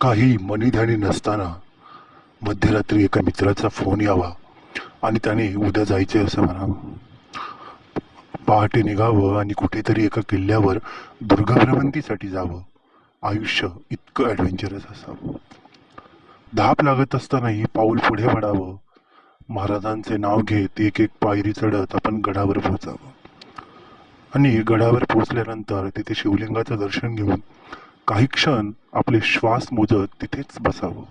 काही मनीध्यानी नसताना मध्यरात्री एका मित्राचा फोन यावा आणि त्याने उद्या जायचे असं म्हणावं. पहाटे निघावं आणि कुठेतरी एका किल्ल्यावर दुर्गभ्रमंतीसाठी जावं. आयुष्य इतकं ॲडव्हेंचरस असावं. धाप लागत असतानाही पाऊल पुढे पडावं. महाराजांचे नाव घेत एक एक पायरी चढत आपण गडावर पोहोचावं. आणि गडावर पोहोचल्यानंतर तिथे शिवलिंगाचं दर्शन घेऊन काही क्षण आपले श्वास मोजत तिथेच बसावं.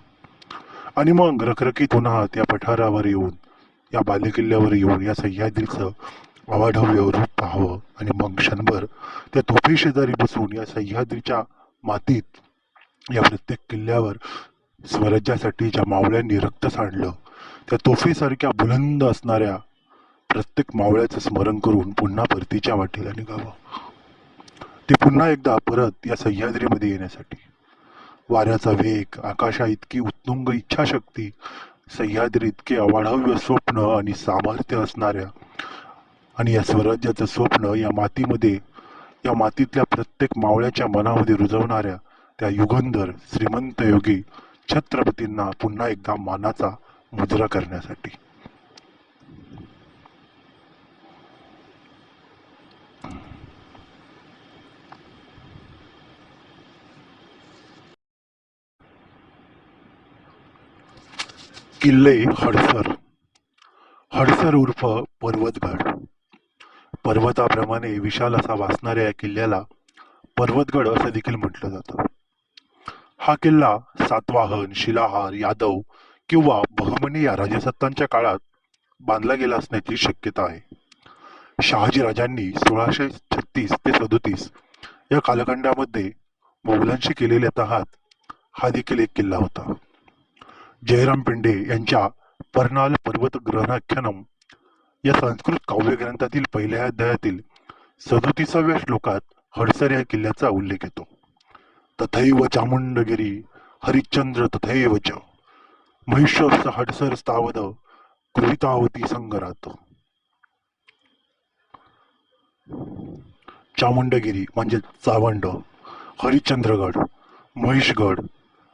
आणि मग रखरखीत उन्हात या पठारावर येऊन या बालेकिल्ल्यावर येऊन या सह्याद्रीचं अवाढव्य रूप पाहावं. आणि मग क्षणभर त्या तोफी शेजारी बसून या सह्याद्रीच्या मातीत या प्रत्येक किल्ल्यावर स्वराज्यासाठी ज्या मावळ्यांनी रक्त सांडलं त्या तोफेसारख्या बुलंद असणाऱ्या प्रत्येक मावळ्याचं स्मरण करून पुन्हा परतीच्या वाटेला निघावं. ते पुन्हा एकदा परत या सह्याद्रीमध्ये येण्यासाठी. वाऱ्याचा वेग आकाशा इतकी उत्तुंग इच्छाशक्ती सह्याद्री इतके अवाढव्य स्वप्न आणि सामर्थ्य असणाऱ्या आणि या स्वराज्याचं स्वप्न या मातीमध्ये या मातीतल्या प्रत्येक मावळ्याच्या मनामध्ये रुजवणाऱ्या त्या युगंधर श्रीमंत योगी छत्रपतींना पुन्हा एकदा मानाचा मुजरा करण्यासाठी. किल्ले हडसर. हडसर उर्फ पर्वतगड. पर्वताप्रमाणे विशाल असा वाचणाऱ्या या किल्ल्याला पर्वतगड असं देखील म्हटलं जातं. हा किल्ला सातवाहन शिलाहार यादव किंवा बहमनी या राजसत्तांच्या काळात बांधला गेला असण्याची शक्यता आहे. शहाजी राजांनी सोळाशे छत्तीस ते सदोतीस या कालखंडामध्ये मोगलांशी केलेल्या तहात हा देखील एक किल्ला होता. जयराम पिंडे यांच्या पर्नाल पर्वत ग्रहणाख्यानम या संस्कृत काव्यग्रंथातील पहिल्या अध्यायातील सदोतीसाव्या श्लोकात हडसर या किल्ल्याचा उल्लेख येतो. तथैव चामुंडगिरी हरिश्चंद्र तथैव च. महेश्वर हडसर स्थावद कृतावती संगरात. चामुंडगिरी म्हणजे चावंड हरिश्चंद्रगड महेशगड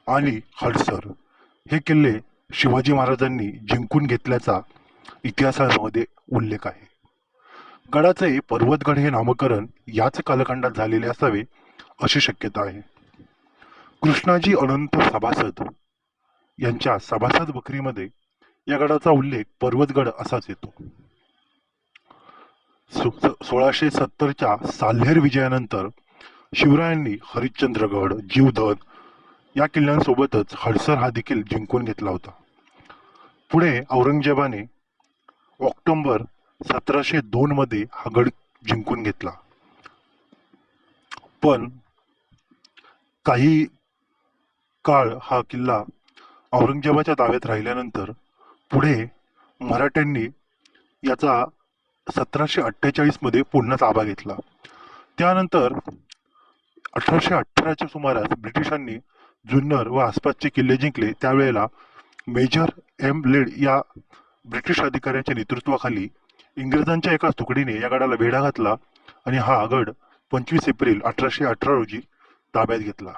आणि हडसर. हे किल्ले शिवाजी महाराजांनी जिंकून घेतल्याचा इतिहासामध्ये उल्लेख आहे. गडाचे पर्वतगड हे नामकरण याच कालखंडात झालेले असावे अशी शक्यता आहे. कृष्णाजी अनंत सभासद यांच्या सभासद बकरीमध्ये या गडाचा उल्लेख पर्वतगड असाच येतो. सोळाशे सत्तरच्या साल्हेर विजयानंतर शिवरायांनी हरिश्चंद्रगड जीवधन या किल्ल्यांसोबतच हडसर हा देखील जिंकून घेतला होता. पुढे औरंगजेबाने ऑक्टोंबर सतराशे दोन मध्ये हा गड जिंकून घेतला. पण काही काळ हा किल्ला औरंगजेबाच्या ताब्यात राहिल्यानंतर पुढे मराठ्यांनी याचा सतराशे अठ्ठेचाळीसमध्ये पुन्हा ताबा घेतला. त्यानंतर अठराशे अठराच्या सुमारास ब्रिटिशांनी जुन्नर व आसपासचे किल्ले जिंकले त्यावेळेला मेजर एम लेड या ब्रिटिश अधिकाऱ्याच्या नेतृत्वाखाली इंग्रजांच्या एका तुकडीने या गडाला वेढा घातला आणि हा गड पंचवीस एप्रिल अठराशे अठरा रोजी ताब्यात घेतला.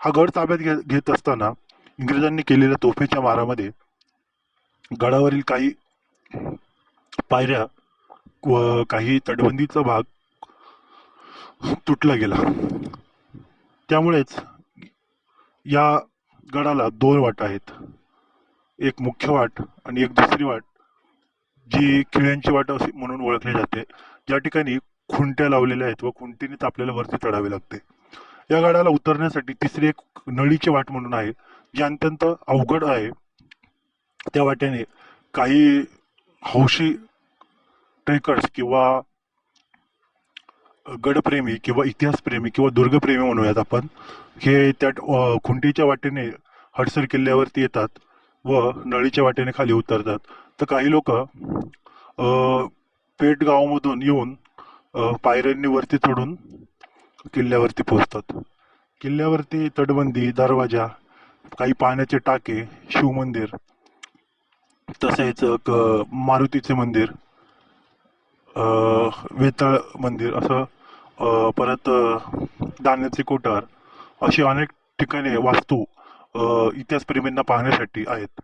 हा गड ताब्यात घे घेत असताना इंग्रजांनी केलेल्या तोफेच्या मारामध्ये गडावरील काही पायऱ्या व काही तटबंदीचा भाग तुटला गेला. त्यामुळेच या गडाला दोन वाट आहेत. एक मुख्य वाट आणि एक दुसरी वाट जी खिळ्यांची वाट अशी म्हणून ओळखली जाते. ज्या ठिकाणी खुंट्या लावलेल्या आहेत व खुंटीनेच आपल्याला वरती चढावे लागते. या गडाला उतरण्यासाठी तिसरी एक नळीची वाट म्हणून आहे जी अत्यंत अवघड आहे. त्या वाट्याने काही हौशी ट्रेकर्स किंवा गडप्रेमी किंवा इतिहासप्रेमी किंवा दुर्गप्रेमी म्हणूयात आपण हे त्या खुंटीच्या वाटेने हडसर किल्ल्यावरती येतात व नळीच्या वाटेने खाली उतरतात. तर काही लोक पेटगावामधून येऊन पायऱ्यांनी वरती चढून किल्ल्यावरती पोहोचतात. किल्ल्यावरती तटबंदी दरवाजा काही पाण्याचे टाके शिवमंदिर तसेच क- मारुतीचे मंदिर वेताळ मंदिर असं परत अ, धान्याचे कोठार अशी अनेक ठिकाणे वास्तू इतिहासप्रेमींना पाहण्यासाठी आहेत.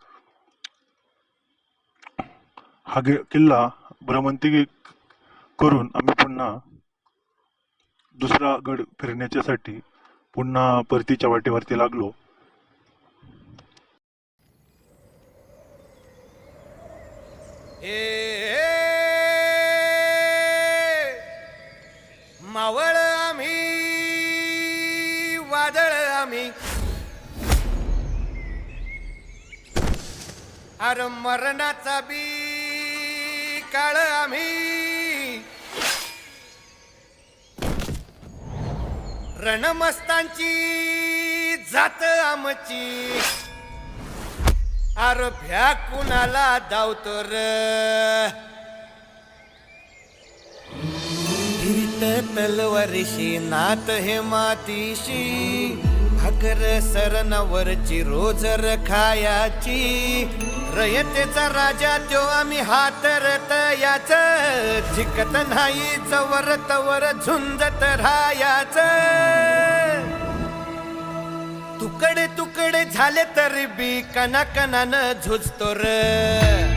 हा किल्ला भ्रमंती करून आम्ही पुन्हा दुसरा गड फिरण्याच्यासाठी पुन्हा परतीच्या वाटेवरती लागलो. ए अर मरणाचा बी काळ आम्ही. रणमस्तांची जात आमची. अर भ्या कुणाला धावतो र. तलवारीशी नात हे मातीशी. भाकर सरनावरची रोजर खायाची रयतेचा राजा त्यो आम्ही हातरत याच. झिकत नाही जवर तवर झुंजत राहायाच. तुकडे तुकडे झाले तरी बी कना कनानं झुजतो र.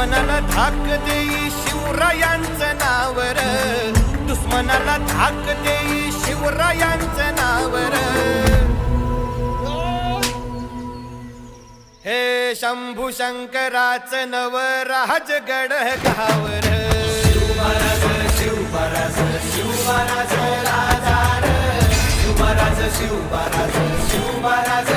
दुश्मनाला धाक देई शिवरायांचं नावर. दुश्मनाला धाक देई शिवरायांचं नावर. हे शंभू शंकराच नव राजगड गावर. शिवराज शिवराज शिवराज राजा शिवराज शिवराज